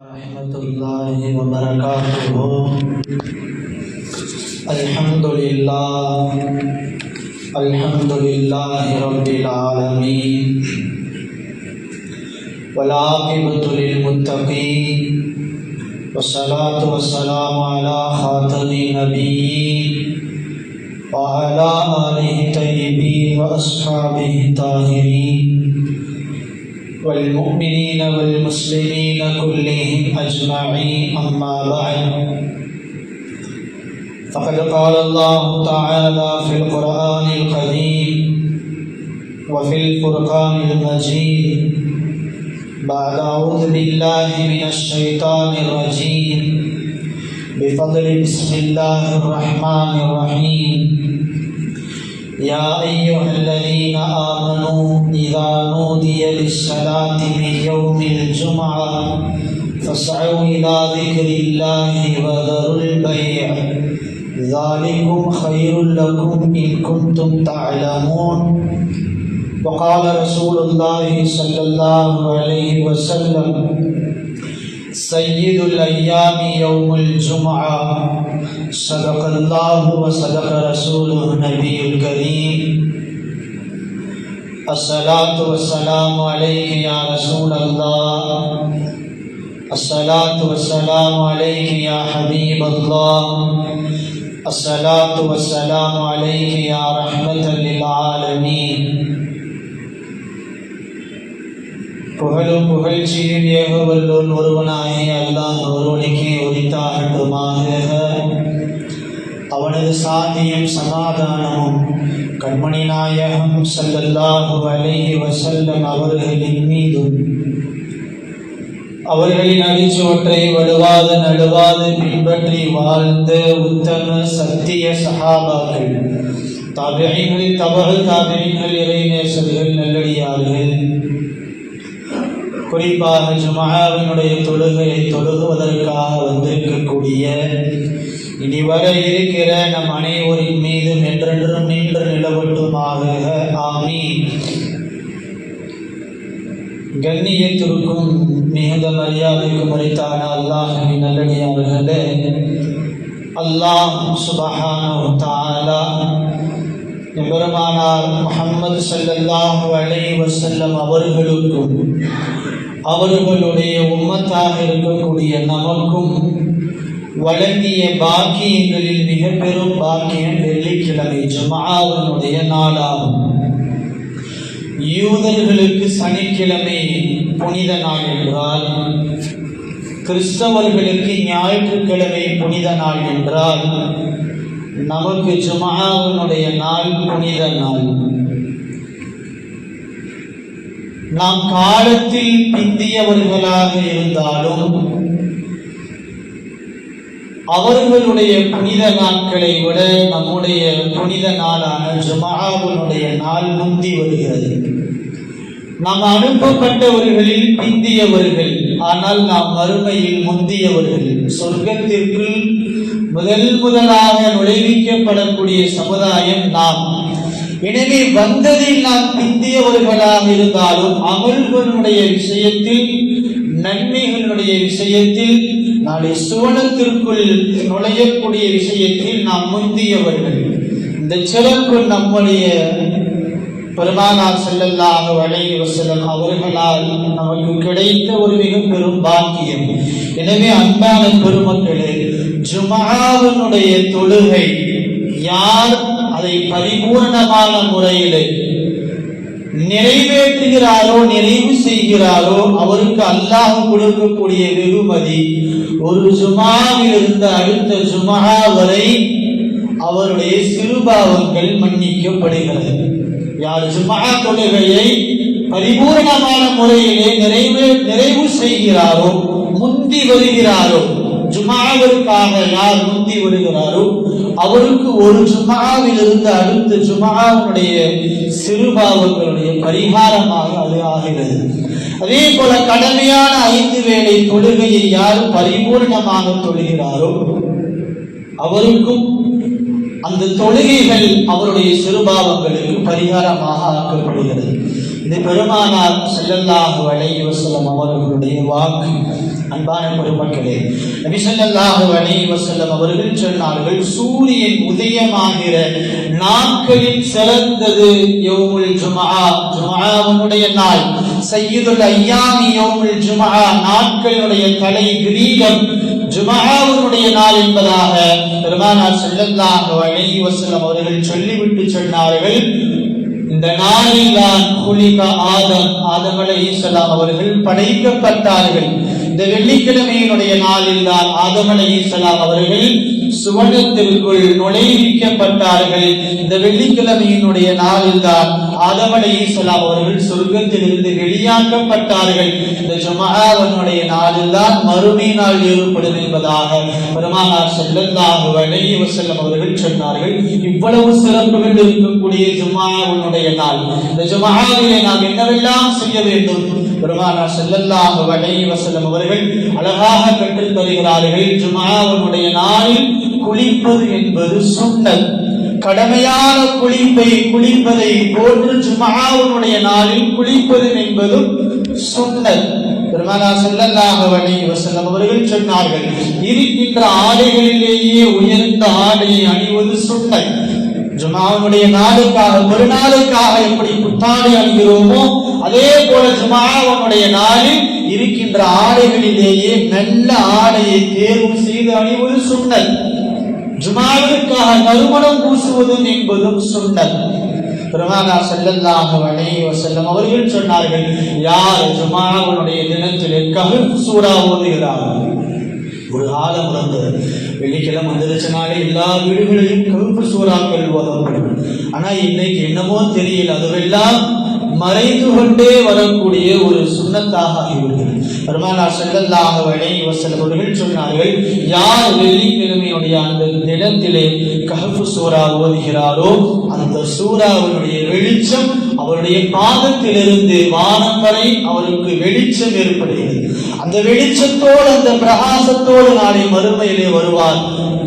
ورحمة الله وبركاته. الحمد لله الحمد لله رب العالمين. والعاقبة للمتقين. والصلاة والسلام على خاتم النبيين وعلى آله الطيبين وأصحابه الطاهرين. والمؤمنين والمسلمين كلهم أجمعين أما بعد. فقد قال الله تعالى في القرآن القديم وفي الفرقان المجيد بعد أعوذ بالله من الشيطان الرجيم بفضل بسم الله الرحمن الرحيم يا أيها الذين آمنوا إذا نودي للصلاة من يوم الجمعة فاسعوا إلى ذكر الله وذروا البيع. ذلكم خير لكم إن كنتم تعلمون. وقال رسول الله صلى الله عليه وسلم سيد الأيام يوم الجمعة. صدق الله وصدق رسوله النبي الكريم الصلاة والسلام عليك يا رسول الله الصلاة والسلام عليك يا حبيب الله الصلاة والسلام عليك يا رحمة للعالمين புகழும் புகழ்ச்சியும் ஏக வல்லோன் ஒருவனாகி அல்லாஹ் ஒருவனுக்கே உரித்தாகட்டுமாக அவனது சாந்தியும் சமாதானமும் கண்மணி நாயகம் ஸல்லல்லாஹு அலைஹி வசல்லம் அவர்களின் மீதும். அவர்களின் அடிச்சோற்றை வலுவாத நடுவாது பின்பற்றி வாழ்ந்த உத்தம சத்திய சகாபாக்கள் தாபியங்கள் தவறு தாபியங்கள் இறைநேசர்கள் நல்லடியார்கள். குறிப்பாக ஜுமாவினுடைய தொழுகையை தொழுகுவதற்காக வந்திருக்கக்கூடிய இனி வர இருக்கிற நம் அனைவரின் மீதும் என்றென்றும் நின்று நிலவட்டுமாக. ஆமீன். கண்ணியத்திற்கும் மிகுந்த மரியாதைக்கும் உரைத்தான அல்லாஹின் நல்லடியார்களே அல்லாஹ் சுபஹானு தாலா பெருமானார் முகமது ஸல்லல்லாஹு அலை வசல்லம் அவர்களுக்கும் அவர்களுடைய உம்மத்தாக இருக்கக்கூடிய நமக்கும் வழங்கிய பாக்கியங்களில் மிக பெரும் பாக்கியம் வெள்ளிக்கிழமை ஜமாவனுடைய நாளாகும். யூதர்களுக்கு சனிக்கிழமை புனித நாள் என்றால் கிறிஸ்தவர்களுக்கு ஞாயிற்றுக்கிழமை புனித நாள் என்றால் நமக்கு ஜுமாவனுடைய நாள் புனித நாள். நாம் காலத்தில் பிந்தியவர்களாக இருந்தாலும் அவர்களுடைய புனித நாட்களை விட நம்முடைய புனித நாளான ஜுமாவுனுடைய நாள் முந்தி வருகிறது. நாம் அனுப்பப்பட்டவர்களில் பிந்தியவர்கள் ஆனால் நாம் மறுமையில் முந்தியவர்கள். சொர்க்கத்திற்குள் முதல் முதலாக நுழைவிக்கப்படக்கூடிய சமுதாயம் நாம். எனவே வந்ததில் நாம் பிந்தியவர்களாக இருந்தாலும் அமல்களுடைய விஷயத்தில் நன்மைகளுடைய விஷயத்தில் நாளை சுவனத்திற்குள் நுழையக்கூடிய விஷயத்தில் நாம் முந்தியவர்கள். இந்த சிறப்பு நம்முடைய பெருமானார் செல்லல்லாக வலை செல்லும் அவர்களால் நமக்கு கிடைத்த ஒரு மிக பெரும் பாக்கியம். எனவே அன்பான பெருமக்களே ஜுமாவினுடைய தொழுகை யார் அதை பரிபூர்ணமான முறையில் நிறைவேற்றுகிறாரோ நிறைவு செய்கிறாரோ அவருக்கு அல்லாஹ் கொடுக்கக்கூடிய வெகுமதி ஒரு சுமாவில் இருந்த அடுத்த ஜுமா வரை அவருடைய சிறுபாவங்கள் மன்னிக்கப்படுகிறது. யார் ஜுமா தொழுகையை பரிபூர்ணமான முறையிலே நிறைவு நிறைவு செய்கிறாரோ முந்தி வருகிறாரோ ஜுமாவிற்காக யார் முந்தி வருகிறாரோ அவருக்கு ஒரு ஜுமாவில் இருந்து அடுத்த ஜுமாவுடைய சிறுபாவங்களுடைய பரிகாரமாக அது ஆகிறது. அதே போல கடமையான ஐந்து வேளை தொழுகையை யார் பரிபூர்ணமாக தொழுகிறாரோ அவருக்கும் அந்த தொழுகைகள் அவருடைய சிறுபாவங்களுக்கு பரிகாரமாக ஆக்கப்படுகிறது. இது பெருமானார் ஸல்லல்லாஹு அலைஹி வஸல்லம் அவர்களுடைய வாக்கு. அன்பான பெருமக்களே நபி ஸல்லல்லாஹு அலைஹி வஸல்லம் அவர்கள் சொன்னார்கள் சூரியன் உதயமாகிற நாட்களில் சிறந்தது யோமுல் ஜுமா ஜும்ஆவுடைய நாள். சய்யிதுல் ஐயாமி யோமுல் ஜுமா நாட்களுடைய தலை கிரீடம். ஜுமாவுடைய நாள் என்பதாக பெருமானார் ஸல்லல்லாஹு அலைஹி வஸல்லம் அவர்கள் சொல்லிவிட்டு சொன்னார்கள். இந்த நாளில் தான் குலிக ஆதம் ஆதம் அலைஹிஸ்ஸலாம் அவர்கள் படைக்கப்பட்டார்கள். இந்த வெள்ளிக்கிழமையினுடைய நாளில் தான் ஆதம் அலைஹிஸ்ஸலாம் அவர்கள் சுவனத்திற்குள் நுழைவிக்கப்பட்டார்கள். இந்த வெள்ளிக்கிழமையினுடைய நாளில் தான் ஆதம் சொல்லாம் அவர்கள் சொர்க்கத்திலிருந்து வெளியாக்கப்பட்டார்கள். இந்த ஜும்ஆவனுடைய நாளில் தான் மறுமை நாள் ஏற்படும் என்பதாக பெருமானார் செல்லந்தாக அலைஹி வசல்லம் அவர்கள் சொன்னார்கள். இவ்வளவு சிறப்புகள் இருக்கக்கூடிய ஜும்ஆவுடைய நாள். இந்த ஜும்ஆவிலே நாம் என்னவெல்லாம் செய்ய வேண்டும்? பெருமானார் ஸல்லல்லாஹு அலைஹி வஸல்லம் அவர்கள் அழகாக கற்றுத் தருகிறார்கள். ஜுமாவனுடைய நாளில் குளிப்பது என்பது சுண்டல் கடமையான குளிப்பை குளிப்பதை போன்று ஜும்ஆவுடைய நாளில் குளிப்பது என்பதும் சுன்னத் பெருமானா செல்லல்லாக அலைஹி வஸல்லம் அவர்கள் சொன்னார்கள் இருக்கின்ற ஆடைகளிலேயே உயர்ந்த ஆடையை அணிவது சுண்டல் ஜுமாவுடைய நாளுக்காக ஒரு நாளுக்காக எப்படி புத்தாடை அணிகிறோமோ அதே போல ஜுமாவனுடைய நாளில் இருக்கின்ற ஆடைகளிலேயே நல்ல ஆடையை தேர்வு செய்து அணிவது சுண்ணல். ஜுமாவிற்காக நறுமணம் பூசுவதும் என்பதும் சுண்ணல். பெருமானார் செல்லல்லாக அலைஹி செல்லும் அவர்கள் சொன்னார்கள் யார் ஜுமாவனுடைய தினத்திலே கவிழ் சூரா ஓதுகிறார்கள் ஒரு காலம் இருந்தது வெள்ளிக்கிழமை வந்துருச்சுனாலே எல்லா வீடுகளிலும் கவிழ்ப்பு சூறாக்கள் ஓதப்படும் ஆனால் இன்னைக்கு என்னமோ தெரியல அதுவெல்லாம் மறைந்து கொண்டே வரக்கூடிய ஒரு சுண்ணத்தாக ஆகிவிடுகிறது. பெருமானார் ஸல்லல்லாஹு அலைஹி வஸல்லம் அவர்கள் சொன்னார்கள் யார் வெள்ளிக்கிழமையுடைய அந்த தினத்திலே கஹப்பு சூரா ஓதுகிறாரோ அந்த சூறாவினுடைய வெளிச்சம் அவருடைய பாதத்திலிருந்து வானம் வரை அவருக்கு வெளிச்சம் ஏற்படுகிறது. அந்த வெளிச்சத்தோடு அந்த பிரகாசத்தோடு நாளை மறுமையிலே வருவார்.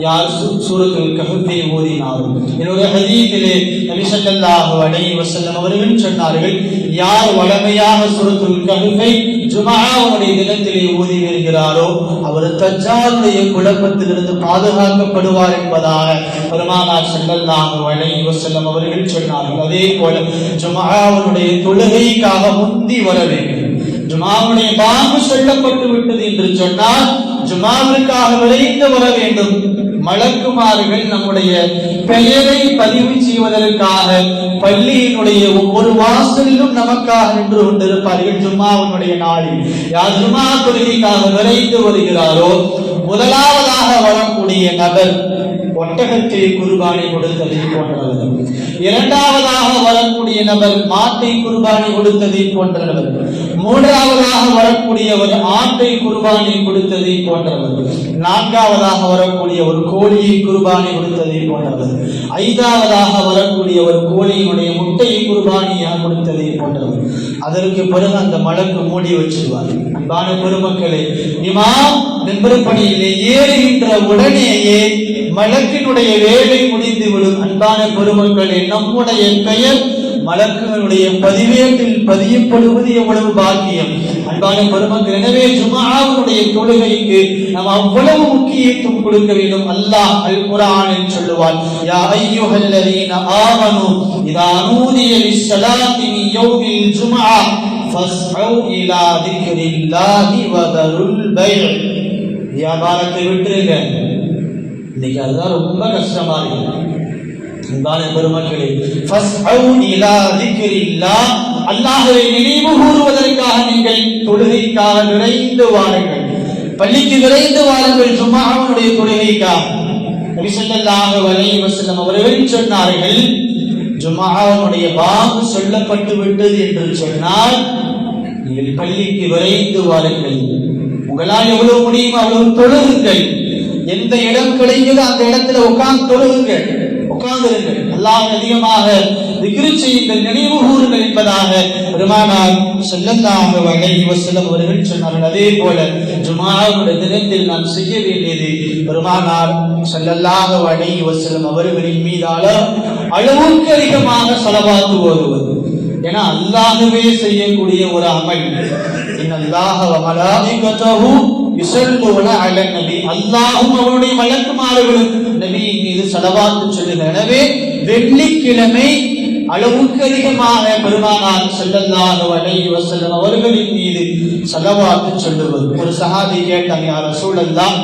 யார் சூரத்தில் கஹத்தை ஓதினாரோ. என்னுடைய ஹதீஸிலே நபி ஸல்லல்லாஹு வசல்லம் அவர்கள் சொன்னார்கள் யார் வளமையாக சூரத்துல் கஹத்தை ஜுமாவுடைய தினத்திலே ஓதி வருகிறாரோ அவர் தஜாருடைய குழப்பத்திலிருந்து பாதுகாக்கப்படுவார் என்பதாக பெருமானார் ஸல்லல்லாஹு அலைஹி வசல்லம் அவர்கள் சொன்னார்கள். அதே போல ஜுமாவுடைய தொழுகைக்காக முந்தி வர வேண்டும். ஜுமாவுடைய பாம்பு சொல்லப்பட்டு விட்டது என்று சொன்னால் ஜுமாவிற்காக விரைந்து வர வேண்டும். மலக்குமார்கள் நம்முடைய பெயரை பதிவு செய்வதற்காக பள்ளியினுடைய ஒவ்வொரு வாசலிலும் நமக்காக நின்று கொண்டிருப்பார்கள். ஜும்மாவினுடைய நாளில். யார் ஜும்மா தொழுகைக்காக விரைந்து வருகிறாரோ முதலாவதாக வரக்கூடிய நபர் ஒட்டகத்தை குருபானி கொடுத்ததை போன்றவர். இரண்டாவதாக வரக்கூடிய நபர் மாட்டை குருபானி கொடுத்ததை போன்றவர். மூன்றாவதாக வரக்கூடியவர் ஆட்டை குர்பானி கொடுத்ததை போன்றவர். நான்காவதாக வரக்கூடிய ஒரு கோழியை குர்பானி கொடுத்ததை போன்றவர். ஐந்தாவதாக வரக்கூடிய ஒரு கோழியினுடைய முட்டையை குர்பானியாக கொடுத்ததை போன்றவர். அதற்கு பிறகு அந்த மலக்கு மூடி வச்சிருவார். அன்பான பெருமக்களே இமா மெம்பருப்பணியிலே ஏறுகின்ற உடனேயே மலக்கினுடைய வேலை முடிந்துவிடும். அன்பான பெருமக்களே நம்முடைய பெயர் மலக்குகளுடைய பதிவேட்டில் பதியப்படுவது எவ்வளவு பாக்கியம்? அன்பான பெருமக்கள் எனவே ஜுமாவுடைய தொழுகைக்கு நாம் அவ்வளவு முக்கியத்துவம் கொடுக்க வேண்டும். அல்லாஹ் அல் குரானில் சொல்லுவார் யா அய்யுஹல்லதீன ஆமனு இதா நூதிய லிஸ்ஸலாத்தி மின் யௌமில் ஜும்ஆ ஃபஸ்அவு இலா திக்ரில்லாஹி வதருல் பை' வியாபாரத்தை விட்டுருங்க. இன்னைக்கு அதுதான் ரொம்ப கஷ்டமா இருக்கு. அன்பான பெருமக்களே ஃபஸ்அவு இலா திக்ரில்லாஹ் அல்லாஹ்வை நினைவு கூறுவதற்காக நீங்கள் தொழுகைக்காக விரைந்து வாருங்கள். பள்ளிக்கு விரைந்து வாருங்கள். ஜும்ஆவுடைய தொழுகைக்காக நபி ஸல்லல்லாஹு அலைஹி வஸல்லம் அவர்கள் சொன்னார்கள் ஜும்ஆவுடைய பாங்கு சொல்லப்பட்டு விட்டது என்று சொன்னால் நீங்கள் பள்ளிக்கு விரைந்து வாருங்கள். உங்களால் எவ்வளவு முடியுமோ அவ்வளவு தொழுகுங்கள். எந்த இடம் கிடைக்குதோ அந்த இடத்துல உட்கார்ந்து தொழுகுங்கள். உட்கார்ந்திருங்கள். அல்லாஹ் அதிகமாக திக்ரு செய்யுங்கள் நினைவு கூறுங்கள் என்பதாக பெருமானார் செல்லந்தாக அலைஹி வஸல்லம் அவர்கள் சொன்னார்கள். அதே போல ஜுமாவுடைய தினத்தில் நாம் செய்ய வேண்டியது பெருமானார் செல்லல்லாக அலைஹி வஸல்லம் அவர்களின் மீதால அளவுக்கு அதிகமாக செலவாத்து ஓதுவது. ஏன்னா அல்லாதவே செய்யக்கூடிய ஒரு அமல். இன்னல்லாஹ வ மலாயிகத்தஹு நபி. அவருடைய வழக்குமாறுகளுக்கு நபியின் மீது செலவாக்கு சொல்லுங்க எனவே வெள்ளிக்கிழமை அளவுக்கு அதிகமாக பெருமானார் செல்லல்லாக அலைஹி வசல்லம் அவர்களின் மீது செலவாக்கு சொல்லுவது. ஒரு சஹாபி கேட்டாங்க சூழல் தான்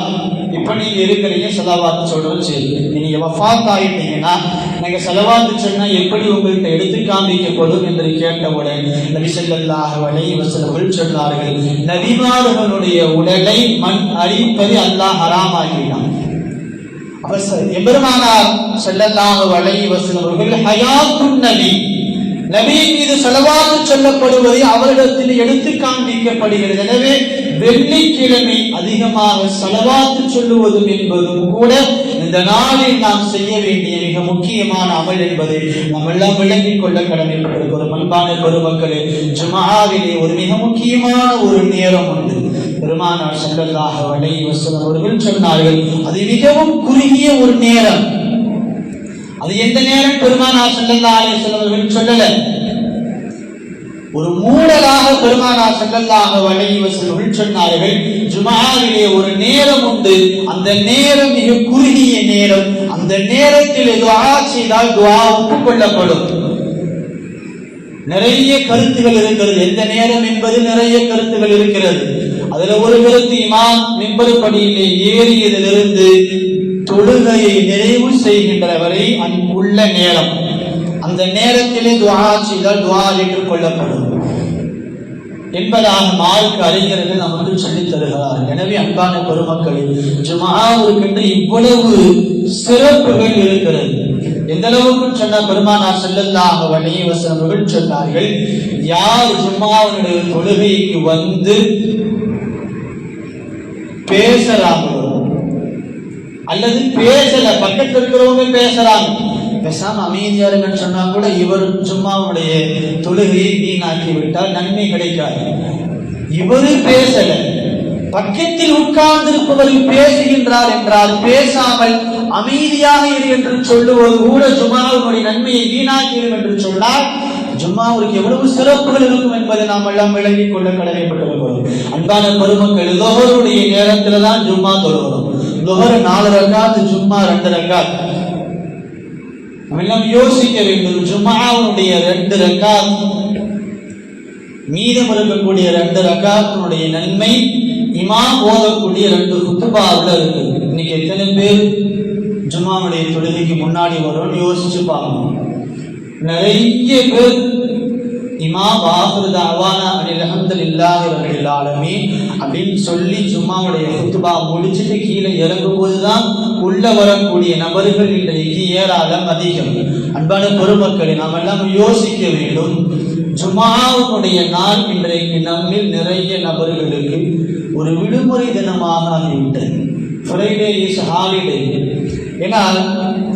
இப்ப நீங்க இருக்கிறீங்க செலவாக்கு சொல்றது சரி. நீங்க வஃத் ஆயிட்டீங்கன்னா நீங்க செலவாத்து சொன்னால் எப்படி உங்கள்கிட்ட எடுத்து காண்பிக்கப்படும் என்று கேட்டவுடன் நபி ஸல்லல்லாஹு அலைஹி சொன்னார்கள் நபிமார்களுடைய உடலை மண் அரிப்பதை அல்லாஹ் ஹராமாக்கினான் அப்ப ச- எம்பெருமானார் ஸல்லல்லாஹு ஹயாத்துன் நபி நபி மீது செலவாத்து சொல்லப்படுவதை அவரிடத்தில் எடுத்து காண்பிக்கப்படுகிறது. எனவே வெள்ளிக்கிழமை அதிகமாக செலவாத்து சொல்லுவதும் என்பதும் கூட இந்த நாளில் நாம் செய்ய வேண்டிய மிக முக்கியமான அமல் என்பதை நாம் எல்லாம் விளங்கிக் கொள்ள கடமைப்பட்டிருக்கிறோம் அன்பான பெருமக்களே ஜுமாவிலே ஒரு மிக முக்கியமான ஒரு நேரம் உண்டு. பெருமானார் ஸல்லல்லாஹு வலை வசனம் அவர்கள் சொன்னார்கள் அது மிகவும் குறுகிய ஒரு நேரம். அது எந்த நேரம்? பெருமானார் ஸல்லல்லாஹு அலைஹி சொல்லல. ஒரு மூடலாக பெருமானார் செல்லல்லாக வழங்கி வஸல்லம் அவர்கள் சொன்னார்கள் ஜுமாவிலே ஒரு நேரம் உண்டு. அந்த நேரம் மிக குறுகிய நேரம். அந்த நேரத்தில் துஆ செய்தால் துவா ஒப்புக்கொள்ளப்படும் நிறைய கருத்துகள் இருக்கிறது. எந்த நேரம் என்பது நிறைய கருத்துகள் இருக்கிறது. அதுல ஒரு கருத்து இமாம் மிம்பருப்படியிலே ஏறியதிலிருந்து தொழுகையை நிறைவு செய்கின்ற வரை அங்குள்ள நேரம். அந்த நேரத்திலே துவா செய்தால் துஆ ஏற்றுக்கொள்ளப்படும் என்பதாக மார்க் அறிஞர்கள் நமக்கு சொல்லித் தருகிறார் எனவே அன்பான பெருமக்களே ஜுமாவுக்கென்று இவ்வளவு சிறப்புகள் இருக்கிறது. எந்த அளவுக்கு சொன்ன பெருமானார் ஸல்லல்லாஹு அலைஹி வஸல்லம் சொன்னார்கள் யார் ஜும்மாவுடைய தொழுகைக்கு வந்து பேசுறாங்களோ அல்லது பேசல பக்கத்தில் இருக்கிறவங்க பேசுறாங்க பேசாம அமைதியா இருங்கன்னு சொன்னா கூட இவர் சும்மாவுடைய தொழுகையை வீணாக்கி விட்டால் நன்மை கிடைக்காது. இவரு பேசல. பக்கத்தில் உட்கார்ந்திருப்பவர் பேசுகின்றார் என்றால் பேசாமல் அமைதியாக இரு என்று சொல்லுவது கூட ஜும்மாவுடைய நன்மையை வீணாக்கிடும் என்று சொன்னால் ஜும்மாவுக்கு எவ்வளவு சிறப்புகள் இருக்கும் என்பதை நாம் எல்லாம் விளங்கிக் கொள்ள கடமைப்பட்டிருக்கிறோம் அன்பான பெருமக்கள் லோகருடைய நேரத்துல தான் ஜும்மா தொழுகிறோம். லோகர் நாலு ரக்காத்து ஜும்மா ரெண்டு ரக்காத். நம்ம எல்லாம் யோசிக்க வேண்டும். ஜும்மாவுடைய ரெண்டு ரக்காத். மீதம் இருக்கக்கூடிய ரெண்டு ரக்காத்தினுடைய நன்மை இமாம் ஓதக்கூடிய ரெண்டு குத்துபாவில் இருக்கு. இன்னைக்கு எத்தனை பேர் ஜும்மாவுடைய தொழுகைக்கு முன்னாடி வரும்னு யோசிச்சு பார்க்கணும். நிறைய பேர் இமாம் ஆஹிரு தஅவானா அனில் அல்ஹம்துலில்லாஹி ரப்பில் ஆலமீன் அப்படின்னு சொல்லி ஜும்மாவுடைய குத்துபா முடிச்சுட்டு கீழே இறங்கும் போதுதான் உள்ள வரக்கூடிய நபர்கள் இன்றைக்கு ஏராளம் அதிகம் அன்பான பெருமக்களை நாம் எல்லாம் யோசிக்க வேண்டும். ஜுமாவுடைய நாள் இன்றைக்கு நம்மில் நிறைய நபர்களுக்கு ஒரு விடுமுறை தினமாக ஆகிவிட்டது ஃப்ரைடே இஸ் ஹாலிடே ஏன்னா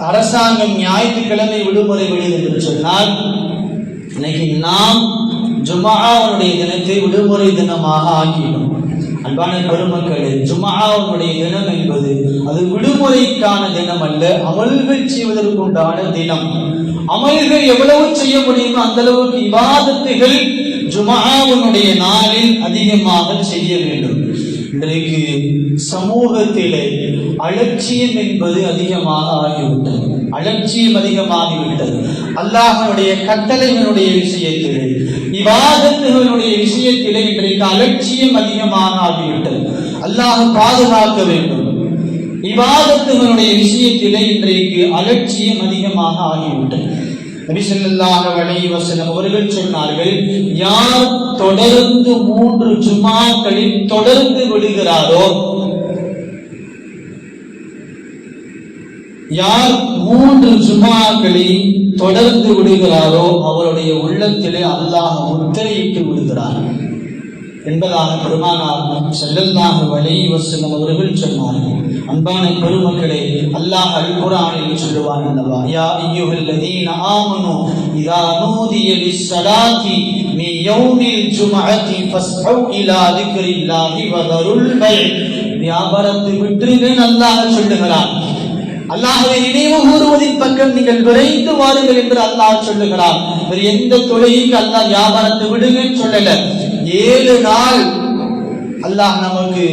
அரசாங்கம் ஞாயிற்றுக்கிழமை விடுமுறை விடுது சொன்னால் இன்னைக்கு நாம் ஜுமாவுடைய தினத்தை விடுமுறை தினமாக ஆக்கிடும் அன்பான பெருமக்களே ஜுமாவுடைய தினம் என்பது அது விடுமுறைக்கான தினம் அல்ல அமல்கள் செய்வதற்குண்டான தினம். அமல்கள் எவ்வளவு செய்ய முடியுமோ அந்த அளவுக்கு விவாதத்துகள் ஜும்ஆவுடைய நாளில் அதிகமாக செய்ய வேண்டும். இன்றைக்கு சமூகத்திலே அலட்சியம் என்பது அதிகமாக ஆகிவிட்டது. அலட்சியம் அதிகமாகிவிட்டது அல்லாஹனுடைய கட்டளைகளுடைய விஷயத்தில் விவாதத்துகளுடைய விஷயத்திலே இன்றைக்கு அலட்சியம் அதிகமாக ஆகிவிட்டது அல்லாஹ் பாதுகாக்க வேண்டும். விவாதத்துகளுடைய விஷயத்திலே இன்றைக்கு அலட்சியம் அதிகமாக ஆகிவிட்டது. நபி ஸல்லல்லாஹு அவர்கள் சொன்னார்கள் யார் தொடர்ந்து மூன்று ஜுமாக்களில் தொடர்ந்து விடுகிறாரோ யார் மூன்று ஜுமாக்களை தொடர்ந்து விடுகிறாரோ அவருடைய உள்ளத்திலே அல்லாஹ் முத்திரையிட்டு விடுகிறார். என்பதாக பெருமானார் ஸல்லல்லாஹு வழி வஸல்லம் அவர்கள் சொன்னார்கள். அன்பான பெருமக்களே அல்லாஹ் அல் குர்ஆனில் சொல்லுவான் அல்லவா யா அய்யுஹல்லதீன ஆமனு இதா நூதிய லிஸ்ஸலாத்தி நீ யௌமில் ஜும்அத்தி ஃபஸ்ஹு இலா திக்ரில்லாஹி வதருல் பை வியாபாரத்தை விட்டுருங்கன்னு அல்லாஹ் சொல்லுகிறான். அல்லாஹ்வை நினைவு கூறுவதின் பக்கம் நீங்கள் விரைந்து வாருங்கள் என்று அல்லாஹ் சொல்லுகிறார் வேறு எந்த தொழிலுக்கு அல்லாஹ் வியாபாரத்தை விடுங்கன்னு சொல்லல. ஏழு நாள் அல்லாஹ் நமக்கு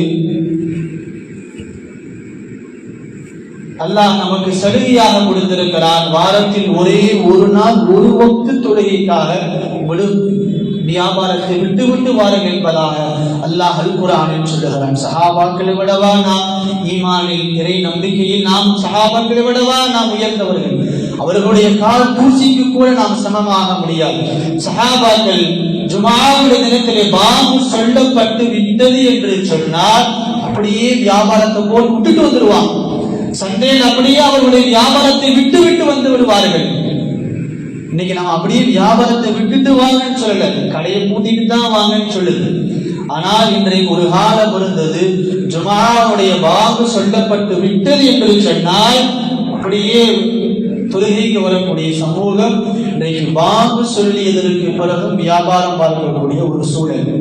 அல்லாஹ் நமக்கு சலுகையாக கொடுத்திருக்கிறான். வாரத்தில் ஒரே ஒரு நாள் ஒரு வக்து தொழுகைக்காக வியாபாரத்தை விட்டு விட்டு வாருங்கள் என்பதாக அல்லாஹ் அல்குரானில் சொல்லுகிறான். சஹாபாக்களை விடவா நாம் ஈமானில் இறை நம்பிக்கையில் நாம் சஹாபாக்களை விடவா நாம் உயர்ந்தவர்கள்? அவர்களுடைய கால் தூசிக்கு கூட நாம் சமமாக முடியாது. சஹாபாக்கள் ஜுமாவுடைய தினத்திலே பாம்பு சொல்லப்பட்டு விட்டது என்று சொன்னால் அப்படியே வியாபாரத்தை போல் விட்டுட்டு வந்துடுவான் சந்தையில் அப்படியே அவர்களுடைய வியாபாரத்தை விட்டு விட்டு வந்து விடுவார்கள். இன்னைக்கு நம்ம அப்படியே வியாபாரத்தை விட்டுட்டு வாங்கன்னு சொல்லல. கடையை பூட்டிட்டு தான் வாங்கன்னு சொல்லுது. ஆனால் இன்றைக்கு ஒரு காலம் இருந்தது. ஜுமாவுடைய வாங்கு சொல்லப்பட்டு விட்டது என்று சொன்னால் அப்படியே தொழுகைக்கு வரக்கூடிய சமூகம் இன்றைக்கு வாங்கு சொல்லியதற்கு பிறகும் வியாபாரம் பார்க்கக்கூடிய ஒரு சூழல்.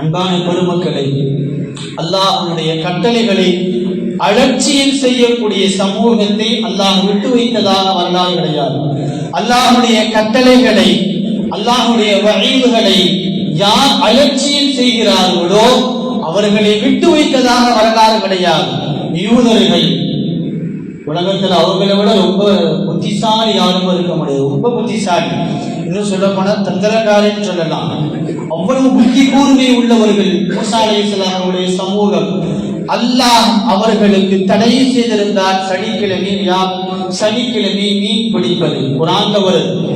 அன்பான பெருமக்களை அல்லாஹனுடைய கட்டளைகளை அலட்சியம் செய்யக்கூடிய சமூகத்தை அல்லாஹ் விட்டு வைத்ததாக வரலாறு கிடையாது. அல்லாஹுடைய கட்டளைகளை அல்லாஹுடைய வழிவுகளை யார் அலட்சியம் செய்கிறார்களோ அவர்களை விட்டு வைத்ததாக வரலாறு கிடையாது. யூதர்கள் உலகத்தில் அவர்களை விட ரொம்ப புத்திசாலி யாரும் இருக்க முடியாது. ரொம்ப புத்திசாலி. இன்னும் சொல்ல போனால் தந்திரக்காரன்னு சொல்லலாம். அவ்வளவு புத்தி கூர்மை உள்ளவர்கள் மூசா அலைஹிஸ்ஸலாம் அவருடைய சமூகம். அல்லாஹ் அவர்களுக்கு தடை செய்திருந்தார். சனிக்கிழமை யா- சனிக்கிழமை மீன் பிடிப்பது. குரான்ல வருது.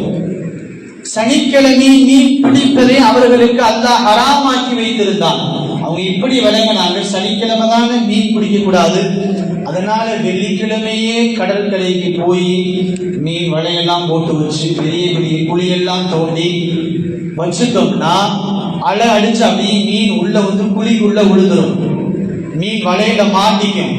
சனிக்கிழமை மீன் பிடிப்பதை அவர்களுக்கு அல்லாஹ் ஹராமாக்கி வைத்திருந்தான். அவங்க இப்படி விளங்கினாங்க. சனிக்கிழமை தானே மீன் பிடிக்க கூடாது. அதனால வெள்ளிக்கிழமையே கடற்கரைக்கு போய் மீன் வலையெல்லாம் போட்டு வச்சு பெரிய பெரிய குழியெல்லாம் தோண்டி வச்சுட்டோம்னா அலை அடிச்சு அப்படியே மீன் உள்ள வந்து குழிக்குள்ள விழுந்துடும் மீன் வலையில மாட்டிக்கும்.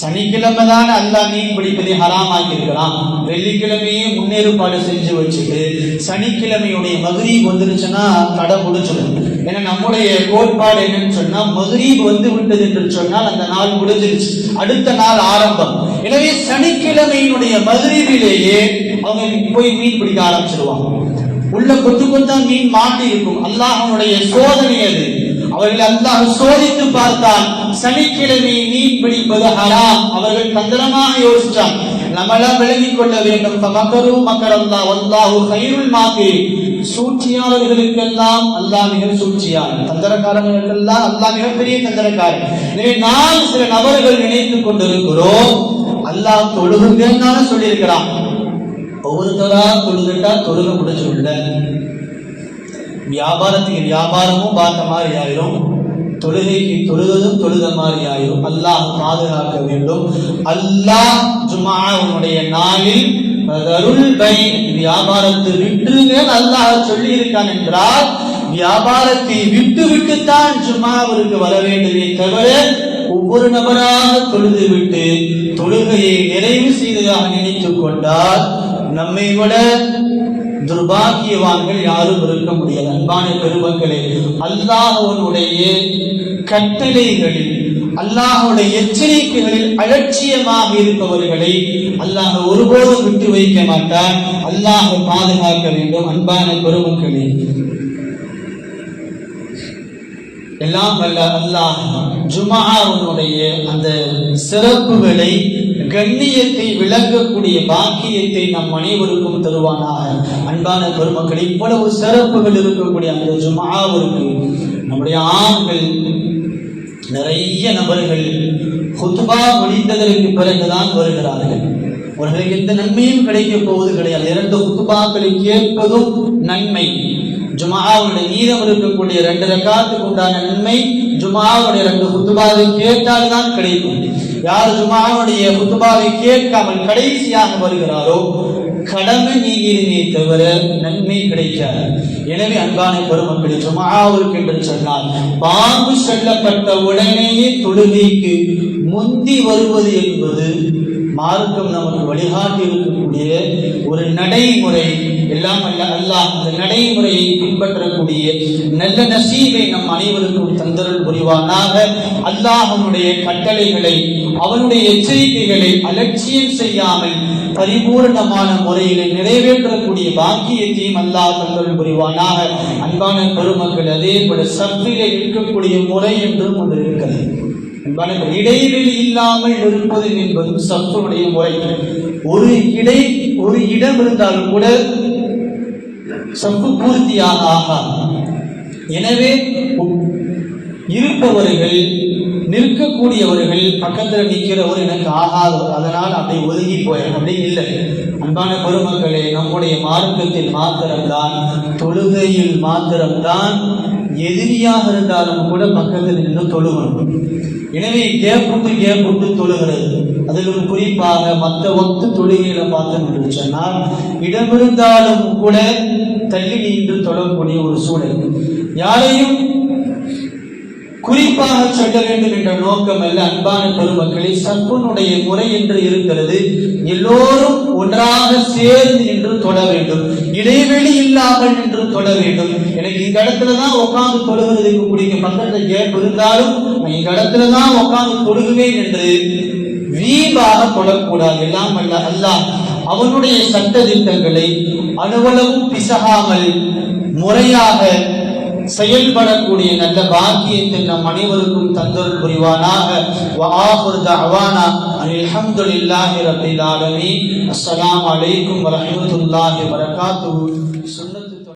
சனிக்கிழமை தான் அல்லாஹ் மீன் பிடிப்பதை ஹராமாக்கி இருக்கிறான் வெள்ளிக்கிழமையே முன்னேற்பாடு செஞ்சு வச்சுட்டு சனிக்கிழமையுடைய மகரீப் வந்துருச்சுன்னா கடை முடிச்சிடும் ஏன்னா நம்முடைய கோட்பாடு என்னன்னு சொன்னா மகரீப் வந்து விட்டது என்று சொன்னால் அந்த நாள் முடிஞ்சிருச்சு. அடுத்த நாள் ஆரம்பம். எனவே சனிக்கிழமையினுடைய மகரீபிலேயே அவங்க போய் மீன் பிடிக்க ஆரம்பிச்சிருவாங்க. உள்ள கொத்து கொத்தா மீன் மாட்டி இருக்கும் அல்லாஹனுடைய சோதனை அது. அவர்கள் அல்லாஹ் சோதித்து பார்த்தால் சனிக்கிழமை மீன் பிடிப்பது ஹராம். அவர்கள் தந்திரமாக யோசித்தார் நம்மளாம் விளங்கிக் கொள்ள வேண்டும். மக்கரு மக்கரல்லா அல்லாஹு கைருள் மாக்கி சூழ்ச்சியாளர்களுக்கெல்லாம் அல்லாஹ் மிக சூழ்ச்சியாளர் தந்திரக்காரர்களுக்கெல்லாம் அல்லாஹ் மிகப்பெரிய தந்திரக்காரன் எனவே நான் சில நபர்கள் நினைத்துக் கொண்டிருக்கிறோம். அல்லாஹ் தொழுகுங்கன்னு சொல்லியிருக்கிறான். ஒவ்வொருத்தரா தொழுதுட்டா தொழுக முடிச்சுள்ள வியாபாரத்துக்கு வியாபாரமும் பார்த்த மாதிரி ஆயிரும் தொழுகைக்கு தொழுவதும் தொழுத மாதிரி ஆயிரும் அல்லாஹ் பாதுகாக்க வேண்டும். அல்லாஹ் ஜுமாவுடைய நாளில் வியாபாரத்தை விட்டுருங்க அல்லாஹ் சொல்லி இருக்கான் என்றால் வியாபாரத்தை விட்டு விட்டுத்தான் ஜுமாவிற்கு வர வேண்டுமே தவிர ஒவ்வொரு நபராக தொழுது விட்டு தொழுகையை நிறைவு செய்ததாக நினைத்துக் கொண்டால் நம்மை விட துர்பாகியவான்கள் யாரும் இருக்க முடியாது. அன்பான பெருமக்களே அல்லாஹனுடைய கட்டளைகளில் அல்லாஹுடைய எச்சரிக்கைகளில் அலட்சியமாக இருப்பவர்களை அல்லாஹ் ஒருபோதும் விட்டு வைக்க மாட்டார் அல்லாஹ் பாதுகாக்க வேண்டும். அன்பான பெருமக்களே எல்லாம் வல்ல அல்லாஹ் ஜுமாவுடைய அந்த சிறப்புகளை கண்ணியத்தை விளங்கக்கூடிய பாக்கியத்தை நம் அனைவருக்கும் தருவானாக. அன்பான பெருமக்கள் இவ்வளவு சிறப்புகள் இருக்கக்கூடிய அந்த ஜுமாவிற்கு நம்முடைய ஆண்கள் நிறைய நபர்கள் ஹுத்பா முடிந்ததற்கு பிறகுதான் வருகிறார்கள். அவர்களுக்கு எந்த நன்மையும் கிடைக்கப் போவது கிடையாது. இரண்டு ஹுத்பாக்களை கேட்பதும் நன்மை. ஜுமாவுடைய மீதம் இருக்கக்கூடிய ரெண்டு ரக்காத்துக்கு உண்டான நன்மை ஜுமாவுடைய ரெண்டு குத்துபாவை கேட்டால் தான் கிடைக்கும். யார் ஜுமாவுடைய குத்துபாவை கேட்காமல் கடைசியாக வருகிறாரோ கடமை நீங்கிருமே தவிர நன்மை கிடைக்காது. எனவே அன்பான பெருமக்களை ஜுமாவிற்கு என்று சொன்னால் பாம்பு செல்லப்பட்ட உடனேயே தொழுகைக்கு முந்தி வருவது என்பது மார்க்கம் நமக்கு வழிகாட்டி இருக்கக்கூடிய ஒரு நடைமுறை எல்லாம் அல்ல அல்லாஹ் அந்த நடைமுறையை பின்பற்றக்கூடிய நல்ல நசீவை நம் அனைவருக்கும் தந்தருள் புரிவானாக. அல்லாஹனுடைய கட்டளைகளை அவனுடைய எச்சரிக்கைகளை அலட்சியம் செய்யாமல் பரிபூர்ணமான முறையில் நிறைவேற்றக்கூடிய பாக்கியத்தையும் அல்லாஹ் தந்தருள் புரிவானாக. அன்பான பெருமக்கள் அதே போல இருக்கக்கூடிய முறை என்றும் ஒன்று இருக்கிறது. அன்பான இடைவெளி இல்லாமல் இருப்பது என்பதும் சத்துடைய முறை ஒரு இடை ஒரு இடம் இருந்தாலும் கூட சப்பு பூர்த்தியாக ஆகாது. எனவே இருப்பவர்கள் நிற்கக்கூடியவர்கள் பக்கத்தில் நிற்கிறவர் எனக்கு ஆகாதவர். அதனால் அப்படி ஒதுங்கி போய் அப்படி இல்லை. அன்பான பெருமக்களே நம்முடைய மார்க்கத்தில் மாத்திரம்தான் தொழுகையில் மாத்திரம்தான் எதிரியாக இருந்தாலும் கூட பக்கத்தில் நின்று தொழுகணும். எனவே கேப்புக்கு கேப்புக்கு தொழுகிறது. அதிலும் குறிப்பாக மற்ற ஒத்து தொழுகையில பார்த்தோம் என்று சொன்னால் இடமிருந்தாலும் கூட தள்ளி நின்று தொழக்கூடிய ஒரு சூழல். யாரையும் குறிப்பாக சொல்ல வேண்டும் என்ற நோக்கம் அல்ல அன்பான பெருமக்களை சற்பனுடைய முறை என்று இருக்கிறது. எல்லோரும் ஒன்றாக சேர்ந்து என்று தொட வேண்டும். இடைவெளி இல்லாமல் என்று தொட வேண்டும். எனக்கு இந்த இடத்துல தான் உட்கார்ந்து தொழுகிறதுக்கு பிடிக்கும் பக்கத்தில் கேப் இருந்தாலும் நான் இந்த இடத்துல தான் உட்கார்ந்து தொழுகுவேன் என்று வீம்பாக தொழக்கூடாது. எல்லாம் அல்ல அல்லாஹ் அவனுடைய சட்ட திட்டங்களை அணுவளவும் பிசகாமல் முறையாக செயல்படக்கூடிய நல்ல பாக்கியத்தை நம் அனைவருக்கும் தந்தொருள் புரிவானாக وآخر دعوانا أن الحمد لله رب العالمين السلام عليكم ورحمة الله وبركاته